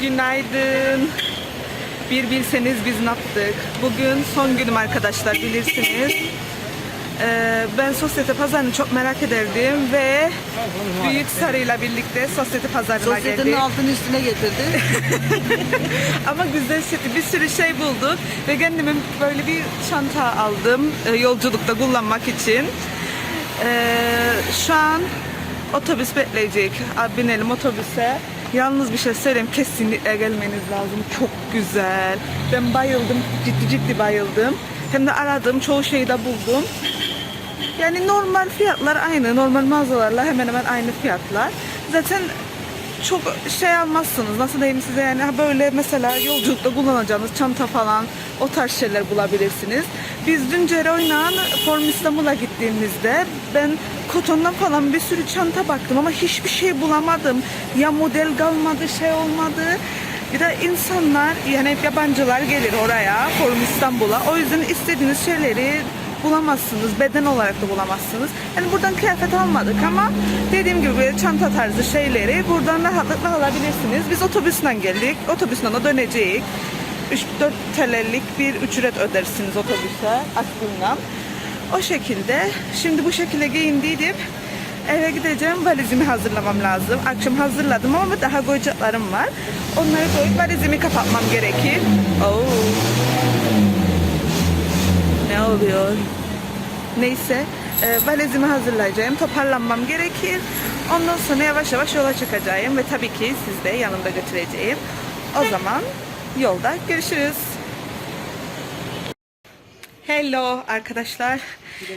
Günaydın. Bir bilseniz biz ne yaptık? Bugün son günüm arkadaşlar bilirsiniz. Ee, ben sosyete pazarını çok merak ederdim ve Büyük Sarı'yla birlikte sosyete pazarına Sosyetenin geldik. altını üstüne getirdi. Ama güzel seti bir sürü şey bulduk ve kendime böyle bir çanta aldım e, yolculukta kullanmak için. Ee, şu an otobüs bekleyecek. Abi binelim otobüse. Yalnız bir şey söyleyeyim kesinlikle gelmeniz lazım. Çok güzel. Ben bayıldım. Ciddi ciddi bayıldım. Hem de aradığım çoğu şeyi de buldum. Yani normal fiyatlar aynı. Normal mağazalarla hemen hemen aynı fiyatlar. Zaten çok şey almazsınız. Nasıl diyeyim size yani böyle mesela yolculukta kullanacağınız çanta falan o tarz şeyler bulabilirsiniz. Biz dün Ceroy'la Form İstanbul'a gittiğimizde ben kotondan falan bir sürü çanta baktım ama hiçbir şey bulamadım. Ya model kalmadı şey olmadı. Bir de insanlar yani hep yabancılar gelir oraya Forum İstanbul'a. O yüzden istediğiniz şeyleri bulamazsınız. Beden olarak da bulamazsınız. Yani buradan kıyafet almadık ama dediğim gibi çanta tarzı şeyleri buradan rahatlıkla alabilirsiniz. Biz otobüsten geldik. Otobüsten de döneceğiz. 3-4 TL'lik bir ücret ödersiniz otobüse aklımdan. O şekilde. Şimdi bu şekilde giyindiydim. Eve gideceğim. Valizimi hazırlamam lazım. Akşam hazırladım ama daha koyacaklarım var. Onları koyup valizimi kapatmam gerekir. Oo. Ne oluyor? Neyse. E, valizimi hazırlayacağım. Toparlanmam gerekir. Ondan sonra yavaş yavaş yola çıkacağım. Ve tabii ki siz de yanımda götüreceğim. O zaman yolda görüşürüz. Hello arkadaşlar.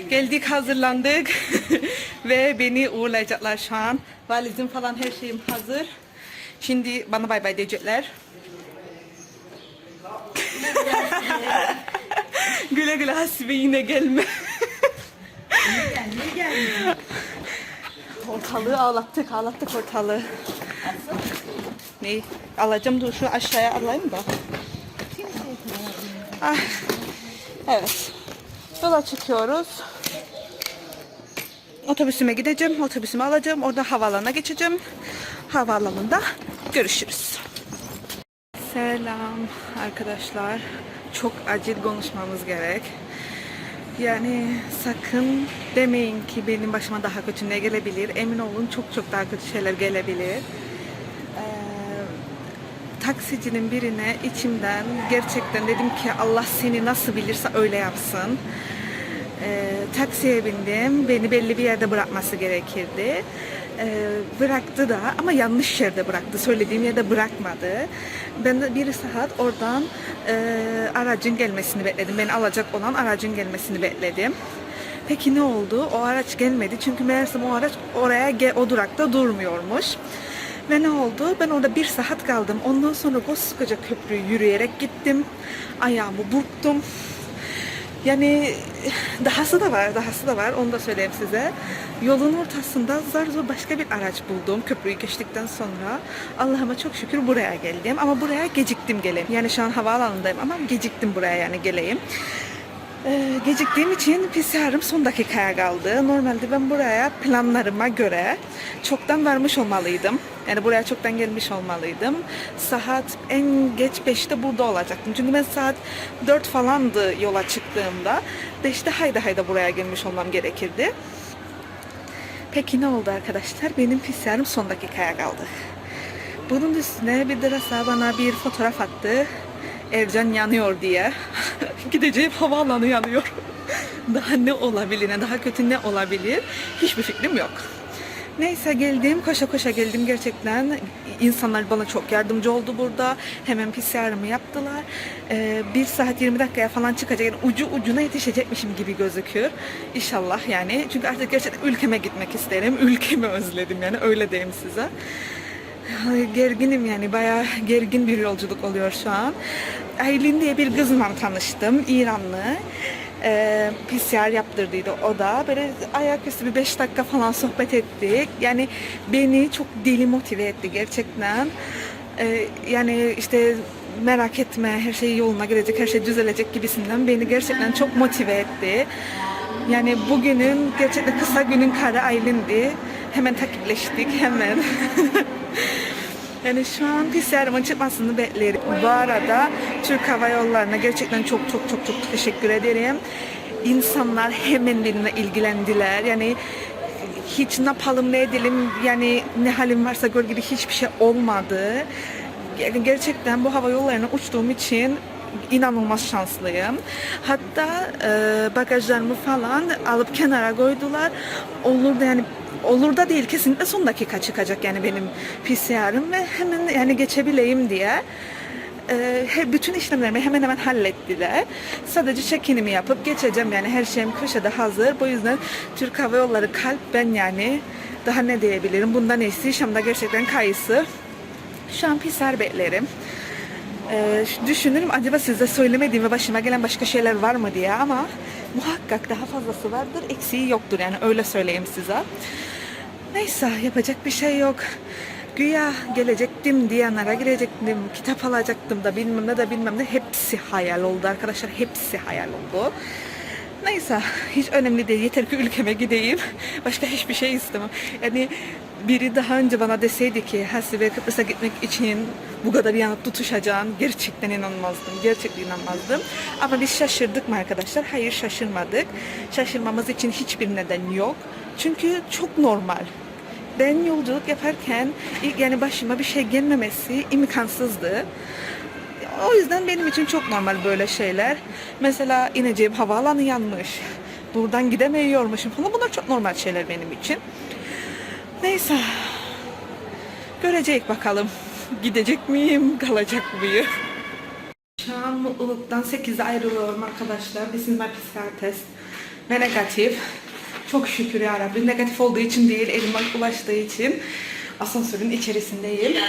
Geldik hazırlandık ve beni uğurlayacaklar şu an. Valizim falan her şeyim hazır. Şimdi bana bay bay diyecekler. güle güle Hasibe yine gelme. Ortalığı ağlattık, ağlattık ortalığı. Ne? Alacağım dur şu aşağıya alayım da. Ah. Evet. Yola çıkıyoruz. Otobüsüme gideceğim. Otobüsümü alacağım. Orada havaalanına geçeceğim. Havaalanında görüşürüz. Selam arkadaşlar. Çok acil konuşmamız gerek. Yani sakın demeyin ki benim başıma daha kötü ne gelebilir. Emin olun çok çok daha kötü şeyler gelebilir. Taksicinin birine içimden gerçekten dedim ki Allah seni nasıl bilirse öyle yapsın. Ee, taksiye bindim. Beni belli bir yerde bırakması gerekirdi. Ee, bıraktı da ama yanlış yerde bıraktı. Söylediğim yerde bırakmadı. Ben de bir saat oradan e, aracın gelmesini bekledim. Beni alacak olan aracın gelmesini bekledim. Peki ne oldu? O araç gelmedi. Çünkü meğersem o araç oraya o durakta durmuyormuş. Ve ne oldu? Ben orada bir saat kaldım. Ondan sonra koskoca köprüyü yürüyerek gittim. Ayağımı burktum. Yani dahası da var, dahası da var. Onu da söyleyeyim size. Yolun ortasında zar zor başka bir araç buldum köprüyü geçtikten sonra. Allah'ıma çok şükür buraya geldim. Ama buraya geciktim geleyim. Yani şu an havaalanındayım ama geciktim buraya yani geleyim. Ee, geciktiğim için PCR'ım son dakikaya kaldı. Normalde ben buraya planlarıma göre çoktan varmış olmalıydım. Yani buraya çoktan gelmiş olmalıydım. Saat en geç 5'te burada olacaktım. Çünkü ben saat 4 falandı yola çıktığımda. 5'te hayda hayda buraya gelmiş olmam gerekirdi. Peki ne oldu arkadaşlar? Benim PCR'ım son dakikaya kaldı. Bunun üstüne bir de bana bir fotoğraf attı. Ercan yanıyor diye. Gideceğim havaalanı yanıyor. daha ne olabilir, ne daha kötü ne olabilir? Hiçbir fikrim yok. Neyse geldim, koşa koşa geldim gerçekten. İnsanlar bana çok yardımcı oldu burada. Hemen PCR'ımı yaptılar. Ee, 1 saat 20 dakikaya falan çıkacak. Yani ucu ucuna yetişecekmişim gibi gözüküyor. İnşallah yani. Çünkü artık gerçekten ülkeme gitmek isterim. Ülkemi özledim yani öyle diyeyim size. Gerginim yani bayağı gergin bir yolculuk oluyor şu an. Aylin diye bir kızla tanıştım. İranlı. Ee, PCR yaptırdıydı o da. Böyle ayaküstü bir 5 dakika falan sohbet ettik. Yani beni çok deli motive etti gerçekten. Ee, yani işte merak etme her şey yoluna girecek, her şey düzelecek gibisinden beni gerçekten çok motive etti. Yani bugünün gerçekten kısa günün karı Aylin'di. Hemen takipleştik hemen. Yani şu an PCR'ımın çıkmasını beklerim. Bu arada Türk Hava Yolları'na gerçekten çok çok çok çok teşekkür ederim. İnsanlar hemen benimle ilgilendiler. Yani hiç ne yapalım ne edelim yani ne halim varsa gör gibi hiçbir şey olmadı. Ger- Gerçekten bu hava yollarına uçtuğum için inanılmaz şanslıyım. Hatta e, bagajlarımı falan alıp kenara koydular. Olur da yani olur da değil kesinlikle son dakika çıkacak yani benim PCR'ım ve hemen yani geçebileyim diye e, bütün işlemlerimi hemen hemen hallettiler. Sadece check-in'imi yapıp geçeceğim yani her şeyim köşede hazır. Bu yüzden Türk Hava Yolları kalp ben yani daha ne diyebilirim. Bundan iyisi Şam'da gerçekten kayısı. Şu an PCR beklerim. Ee, düşünürüm acaba size söylemediğim ve başıma gelen başka şeyler var mı diye ama muhakkak daha fazlası vardır, eksiği yoktur yani öyle söyleyeyim size. Neyse yapacak bir şey yok. Güya gelecektim, Diyanara girecektim, kitap alacaktım da bilmem ne de bilmem ne hepsi hayal oldu arkadaşlar, hepsi hayal oldu. Neyse hiç önemli değil yeter ki ülkeme gideyim. Başka hiçbir şey istemem. Yani biri daha önce bana deseydi ki Hasibe Kıbrıs'a gitmek için bu kadar yanıp tutuşacağın gerçekten inanmazdım. Gerçekten inanmazdım. Ama biz şaşırdık mı arkadaşlar? Hayır şaşırmadık. Şaşırmamız için hiçbir neden yok. Çünkü çok normal. Ben yolculuk yaparken yani başıma bir şey gelmemesi imkansızdı. O yüzden benim için çok normal böyle şeyler. Mesela ineceğim havaalanı yanmış. Buradan gidemiyormuşum falan. Bunlar çok normal şeyler benim için. Neyse. Görecek bakalım. Gidecek miyim, kalacak mıyım? Şu an mutluluktan 8'de ayrılıyorum arkadaşlar. This is test. Ve negatif. Çok şükür ya Rabbi. Negatif olduğu için değil, elime ulaştığı için asansörün içerisindeyim.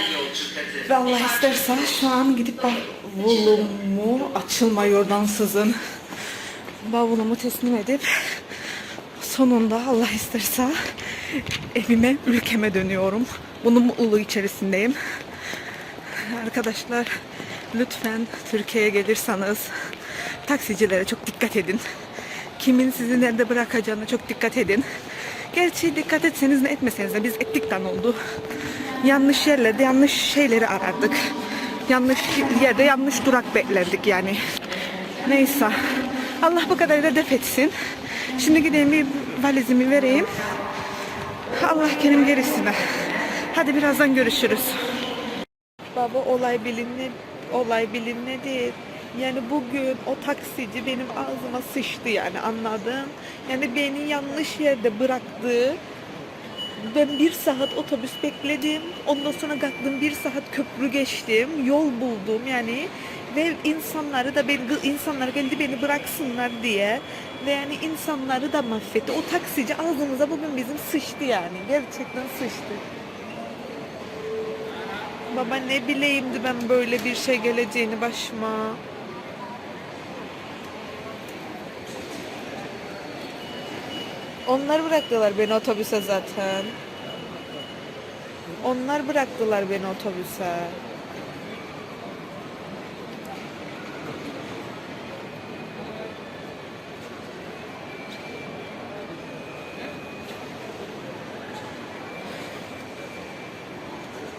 Ve Allah isterse şu an gidip bavulumu açılmıyor sızın. Bavulumu teslim edip sonunda Allah isterse evime, ülkeme dönüyorum. Bunun mutluluğu içerisindeyim. Arkadaşlar lütfen Türkiye'ye gelirseniz taksicilere çok dikkat edin. Kimin sizi nerede bırakacağına çok dikkat edin. Gerçi dikkat etseniz ne etmeseniz de biz ettikten oldu. Yanlış yerlerde yanlış şeyleri arardık. Yanlış yerde yanlış durak beklerdik yani. Neyse. Allah bu kadarıyla def etsin. Şimdi gideyim bir valizimi vereyim. Allah kerim gerisine. Hadi birazdan görüşürüz. Baba olay bilinme, olay bilinmedi. Yani bugün o taksici benim ağzıma sıçtı yani anladın? Yani beni yanlış yerde bıraktı. Ben bir saat otobüs bekledim. Ondan sonra kalktım bir saat köprü geçtim. Yol buldum yani. Ve insanları da beni, insanlar geldi beni bıraksınlar diye. Ve yani insanları da mahvetti. O taksici ağzımıza bugün bizim sıçtı yani. Gerçekten sıçtı. Baba ne bileyimdi ben böyle bir şey geleceğini başıma. Onlar bıraktılar beni otobüse zaten. Onlar bıraktılar beni otobüse.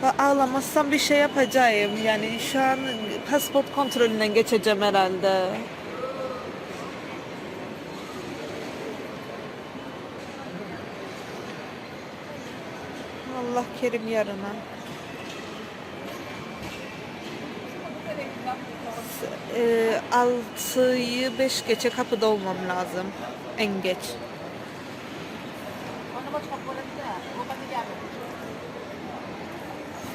Ağlamazsam bir şey yapacağım. Yani şu an pasport kontrolünden geçeceğim herhalde. Allah kerim yarına. E, Altıyı beş geçe kapıda olmam lazım. En geç.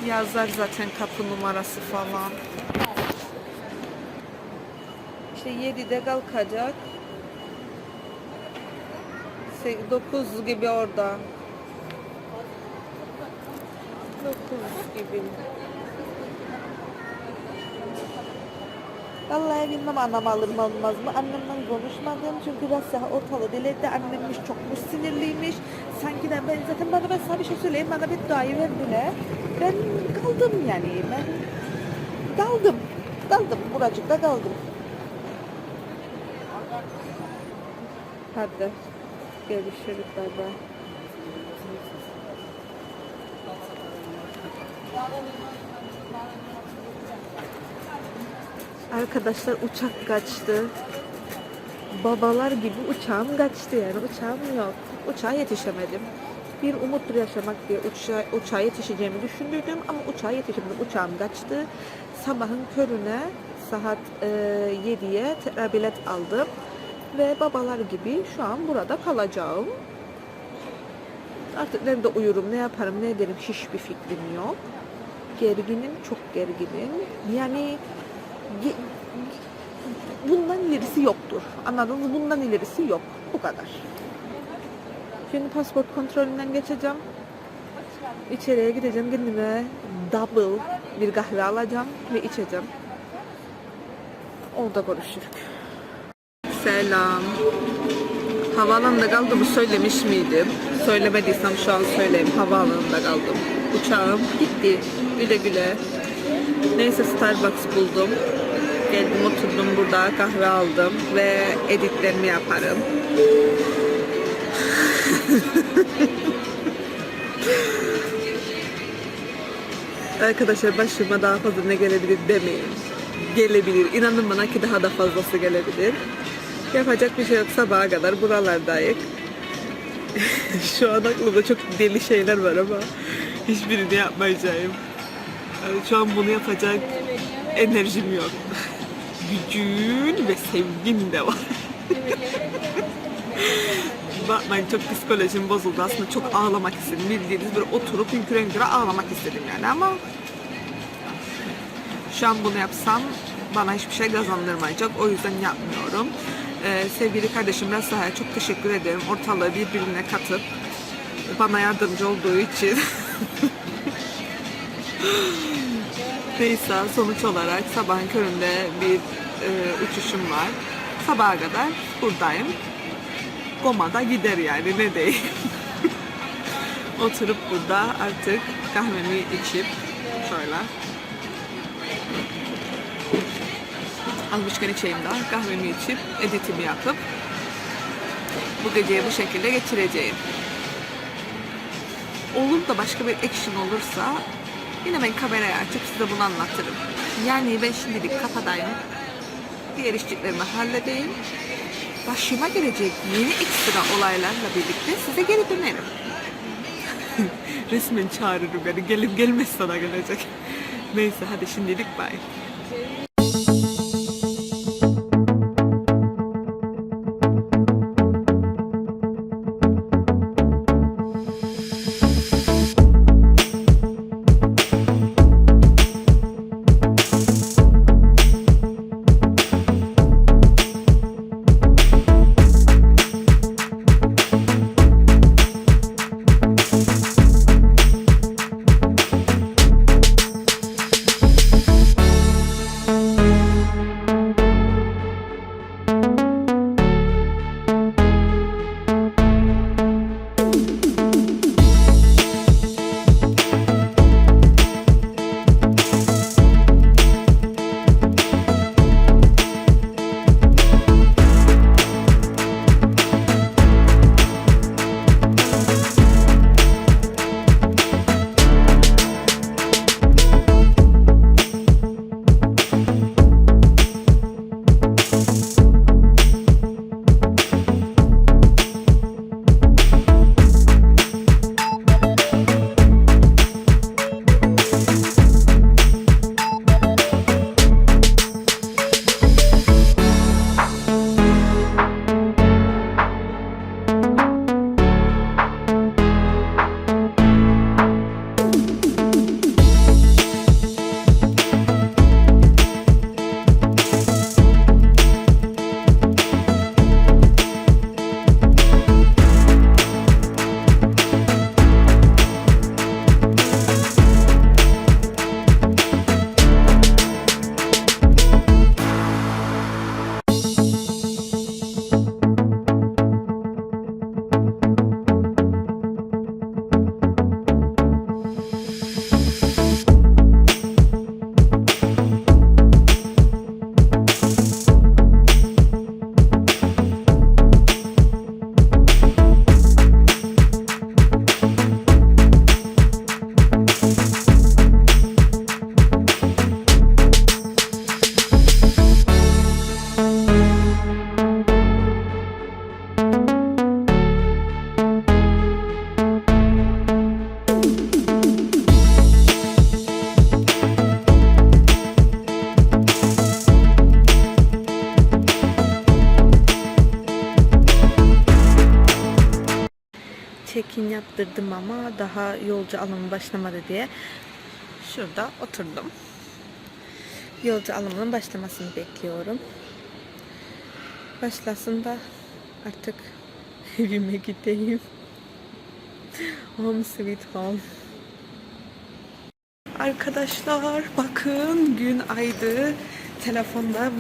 Yazar zaten kapı numarası falan. İşte 7'de kalkacak. 9 gibi orada. 9 gibi. Vallahi bilmem anam alır mı almaz mı. Annemden konuşmadım çünkü daha ortalığı delirdi. Annemmiş çokmuş sinirliymiş. Sanki de ben zaten bana ben sana bir şey söyleyeyim. Bana bir duayı verdiler. Ben kaldım yani. Ben kaldım. Kaldım. Buracıkta kaldım. Hadi. Görüşürüz. Bay bay. Arkadaşlar uçak kaçtı. Babalar gibi uçağım kaçtı yani uçağım yok. Uçağa yetişemedim. Bir umuttur yaşamak diye uçağa, uçağa yetişeceğimi düşündürdüm ama uçağa yetişemedim. Uçağım kaçtı. Sabahın körüne saat e, 7'ye tekrar bilet aldım. Ve babalar gibi şu an burada kalacağım. Artık nerede uyurum, ne yaparım, ne ederim hiçbir fikrim yok. Gerginim, çok gerginim. Yani bundan ilerisi yoktur. Anladınız mı? Bundan ilerisi yok. Bu kadar. Şimdi pasport kontrolünden geçeceğim. İçeriye gideceğim. Kendime double bir kahve alacağım ve içeceğim. Orada görüşürük. Selam. Havaalanında kaldığımı söylemiş miydim? Söylemediysem şu an söyleyeyim. Havaalanında kaldım. Uçağım gitti. Güle güle. Neyse Starbucks buldum. Geldim oturdum burada kahve aldım ve editlerimi yaparım. Arkadaşlar başıma daha fazla ne gelebilir demeyin. Gelebilir. İnanın bana ki daha da fazlası gelebilir. Yapacak bir şey yok sabaha kadar buralardayız. Şu an aklımda çok deli şeyler var ama hiçbirini yapmayacağım. Şu an bunu yapacak enerjim yok. Gücün ve sevgin de var. Bakmayın çok psikolojim bozuldu. Aslında çok ağlamak istedim. Bildiğiniz böyle oturup hünküre hünküre ağlamak istedim yani ama şu an bunu yapsam bana hiçbir şey kazandırmayacak. O yüzden yapmıyorum. Ee, sevgili kardeşim Rasaha'ya çok teşekkür ederim. Ortalığı birbirine katıp bana yardımcı olduğu için. Neyse sonuç olarak sabahın köründe bir e, uçuşum var. Sabaha kadar buradayım. Komada gider yani ne diyeyim. Oturup burada artık kahvemi içip şöyle almışken içeyim daha kahvemi içip editimi yapıp bu geceyi bu şekilde geçireceğim. Olur da başka bir action olursa yine ben kamerayı açıp size bunu anlatırım. Yani ben şimdilik kafadayım. Diğer işçilerimi halledeyim. Başıma gelecek yeni ekstra olaylarla birlikte size geri dönerim. Resmen çağırırım beni. Gelip gelmez sana gelecek. Neyse hadi şimdilik bye. Daha yolcu alımı başlamadı diye şurada oturdum. Yolcu alımının başlamasını bekliyorum. Başlasın da artık evime gideyim. Home sweet home. Arkadaşlar bakın gün aydı. Telefonda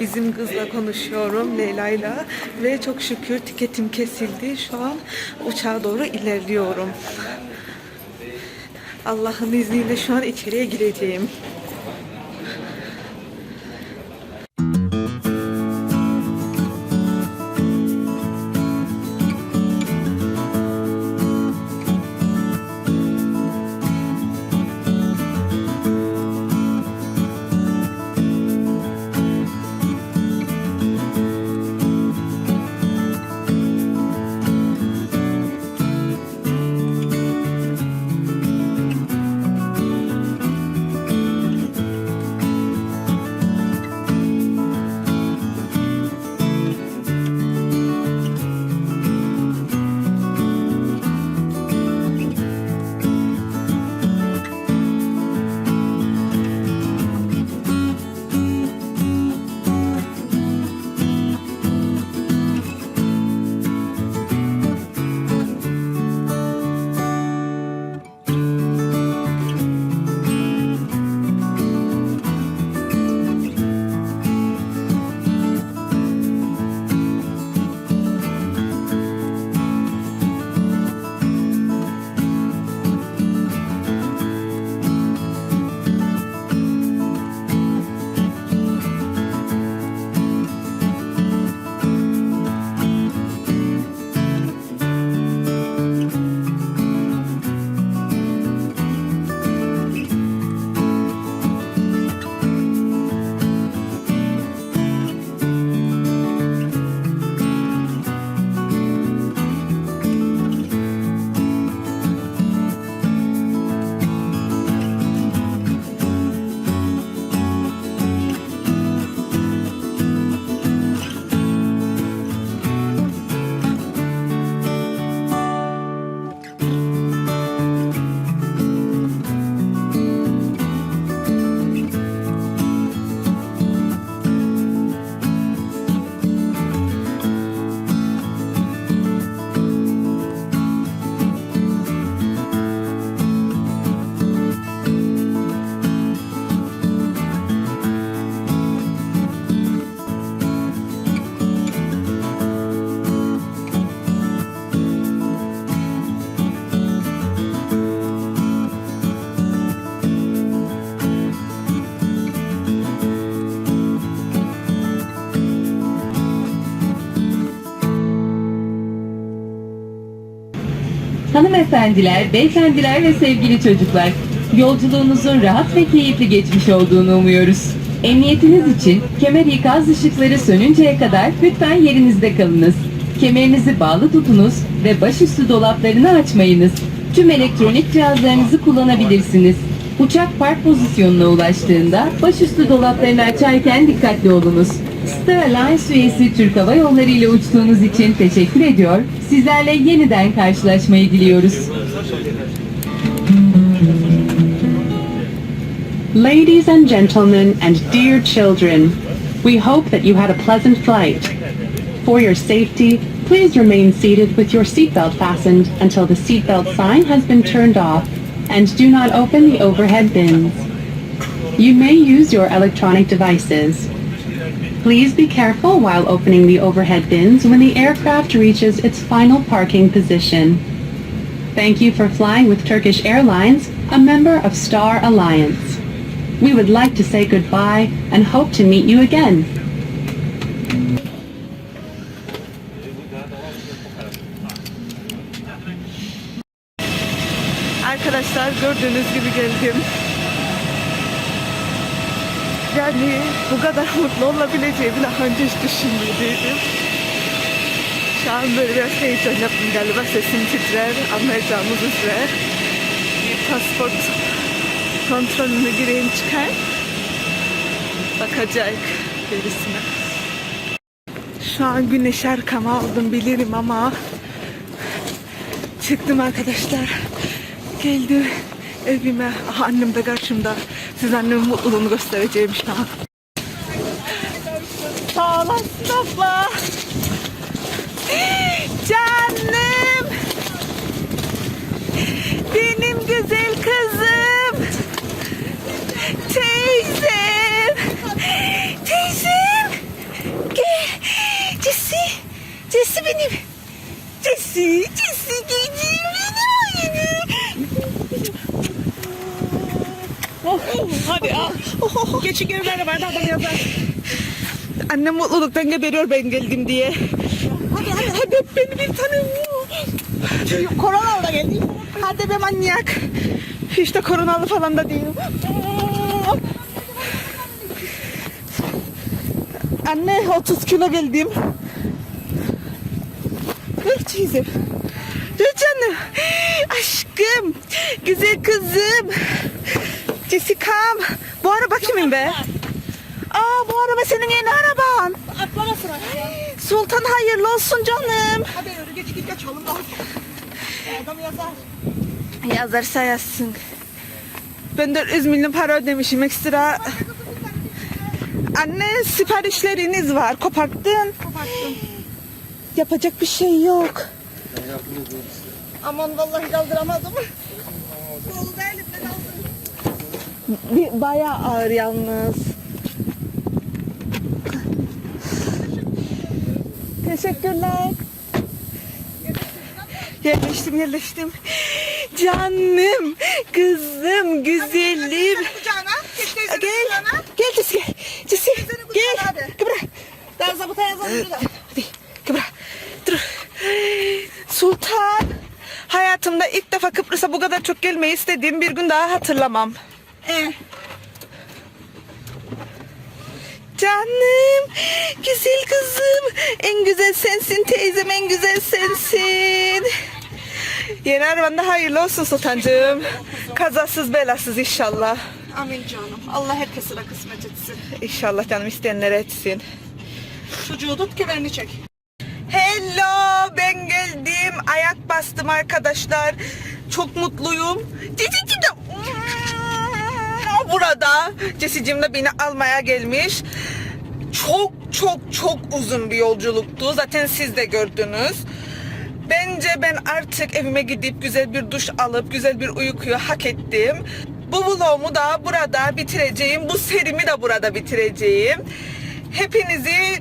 bizim kızla konuşuyorum Leyla'yla ve çok şükür tiketim kesildi. Şu an uçağa doğru ilerliyorum. Allah'ın izniyle şu an içeriye gireceğim. Hanımefendiler, beyefendiler ve sevgili çocuklar, yolculuğunuzun rahat ve keyifli geçmiş olduğunu umuyoruz. Emniyetiniz için kemer ikaz ışıkları sönünceye kadar lütfen yerinizde kalınız. Kemerinizi bağlı tutunuz ve başüstü dolaplarını açmayınız. Tüm elektronik cihazlarınızı kullanabilirsiniz. Uçak park pozisyonuna ulaştığında başüstü dolaplarını açarken dikkatli olunuz. Star Alliance üyesi Türk Hava Yolları ile uçtuğunuz için teşekkür ediyor. Sizlerle yeniden karşılaşmayı diliyoruz. Ladies and gentlemen and dear children, we hope that you had a pleasant flight. For your safety, please remain seated with your seatbelt fastened until the seatbelt sign has been turned off and do not open the overhead bins. You may use your electronic devices. Please be careful while opening the overhead bins when the aircraft reaches its final parking position. Thank you for flying with Turkish Airlines, a member of Star Alliance. We would like to say goodbye and hope to meet you again. Arkadaşlar gördüğünüz gibi geldim. Yani bu kadar mutlu olabileceğimi daha önce hiç düşünmediydim. Şu an böyle biraz heyecan yaptım galiba sesim titrer anlayacağınız üzere. Bir pasport kontrolüne gireyim çıkar. Bakacak birisine. Şu an güneş arkama aldım bilirim ama Çıktım arkadaşlar. Geldim evime. Aha, annem de karşımda. Siz annemin mutluluğunu göstereceğim şu an. Sağ olasın. Canım. Benim güzel kızım. Teyzem. Teyzem. Gel. Cesi. Cesi benim. Cesi. Cesi hadi al. Geçin evlerine ben de adam yazar. Annem mutluluktan geberiyor ben geldim diye. Hadi hadi hadi beni bir tanem. Koronalı da geldi. Hadi be manyak. Hiç de koronalı falan da değilim. Anne 30 kilo geldim. Dur teyze. Dur canım. Aşkım. Güzel kızım. Jessica'm. Bu kimin be? Aa bu araba senin yeni araban. Atlama sıra. Sultan hayırlı olsun canım. Hadi yürü geç git geç oğlum da. Adam yazar. Yazarsa yazsın. Ben 400 milyon para ödemişim ekstra. Anne siparişleriniz var. Koparttın. Koparttım. Yapacak bir şey yok. Aman vallahi kaldıramadım. Kolu da elimde kaldı. Bir, bayağı ağır yalnız. Teşekkürler. Yerleştim yerleştim. Canım, kızım, güzelim. Gel, gel. Cesi Teyzenin gel. Kıbra. Daha zabıta de. Hadi Kıbra. Dur. Sultan. Hayatımda ilk defa Kıbrıs'a bu kadar çok gelmeyi istediğim bir gün daha hatırlamam. Ee, Canım, güzel kızım. En güzel sensin teyzem, en güzel sensin. Yeni arabanda hayırlı olsun Sultancığım. Kazasız belasız inşallah. amin canım. Allah herkesine kısmet etsin. İnşallah canım isteyenlere etsin. Çocuğu tut kemerini çek. Hello, ben geldim. Ayak bastım arkadaşlar. Çok mutluyum. Cecicim de Hmm, burada. Cesicim de beni almaya gelmiş. Çok çok çok uzun bir yolculuktu. Zaten siz de gördünüz. Bence ben artık evime gidip güzel bir duş alıp güzel bir uykuyu hak ettim. Bu vlogumu da burada bitireceğim. Bu serimi de burada bitireceğim. Hepinizi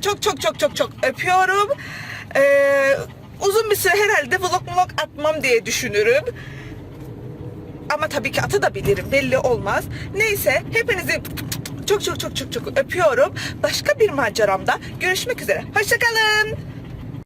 çok çok çok çok çok öpüyorum. Ee, uzun bir süre herhalde vlog vlog atmam diye düşünürüm. Ama tabii ki atabilirim. Belli olmaz. Neyse hepinizi çok çok çok çok çok öpüyorum. Başka bir maceramda görüşmek üzere. Hoşçakalın.